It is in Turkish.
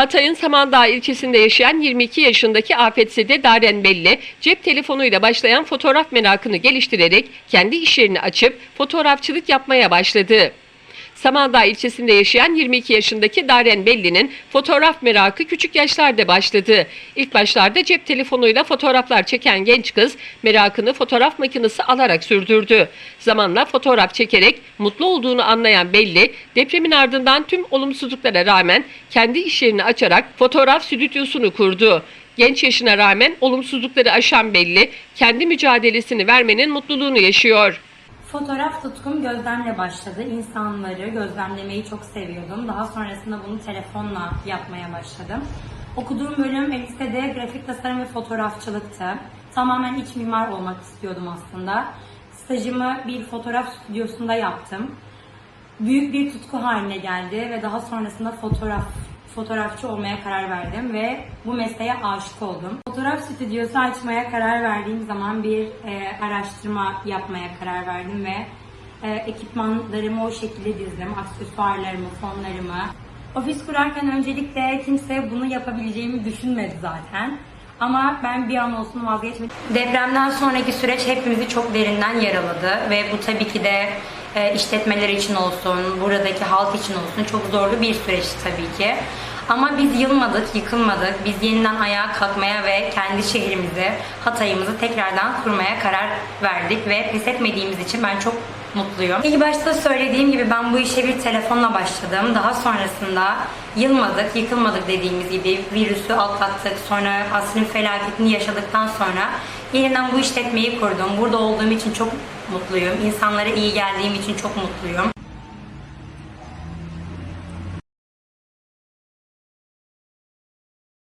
Hatay'ın Samandağ ilçesinde yaşayan 22 yaşındaki Afetzede Daren Belli, cep telefonuyla başlayan fotoğraf merakını geliştirerek kendi iş yerini açıp fotoğrafçılık yapmaya başladı. Samandağ ilçesinde yaşayan 22 yaşındaki Daren Belli'nin fotoğraf merakı küçük yaşlarda başladı. İlk başlarda cep telefonuyla fotoğraflar çeken genç kız merakını fotoğraf makinesi alarak sürdürdü. Zamanla fotoğraf çekerek mutlu olduğunu anlayan Belli, depremin ardından tüm olumsuzluklara rağmen kendi iş yerini açarak fotoğraf stüdyosunu kurdu. Genç yaşına rağmen olumsuzlukları aşan Belli, kendi mücadelesini vermenin mutluluğunu yaşıyor. Fotoğraf tutkum gözlemle başladı. İnsanları gözlemlemeyi çok seviyordum. Daha sonrasında bunu telefonla yapmaya başladım. Okuduğum bölüm lisede grafik tasarım ve fotoğrafçılıktı. Tamamen iç mimar olmak istiyordum aslında. Stajımı bir fotoğraf stüdyosunda yaptım. Büyük bir tutku haline geldi ve daha sonrasında fotoğraf fotoğrafçı olmaya karar verdim ve bu mesleğe aşık oldum. Fotoğraf stüdyosu açmaya karar verdiğim zaman bir e, araştırma yapmaya karar verdim ve e, ekipmanlarımı o şekilde dizdim. Aksesuarlarımı, fonlarımı. Ofis kurarken öncelikle kimse bunu yapabileceğimi düşünmedi zaten. Ama ben bir an olsun vazgeçmedim. Depremden sonraki süreç hepimizi çok derinden yaraladı ve bu tabii ki de e, işletmeler için olsun, buradaki halk için olsun çok zorlu bir süreç tabii ki. Ama biz yılmadık, yıkılmadık. Biz yeniden ayağa kalkmaya ve kendi şehrimizi, Hatay'ımızı tekrardan kurmaya karar verdik ve pes etmediğimiz için ben çok mutluyum. İlk başta söylediğim gibi ben bu işe bir telefonla başladım. Daha sonrasında yılmadık, yıkılmadık dediğimiz gibi virüsü atlattık. Sonra asrın felaketini yaşadıktan sonra yeniden bu işletmeyi kurdum. Burada olduğum için çok mutluyum. İnsanlara iyi geldiğim için çok mutluyum.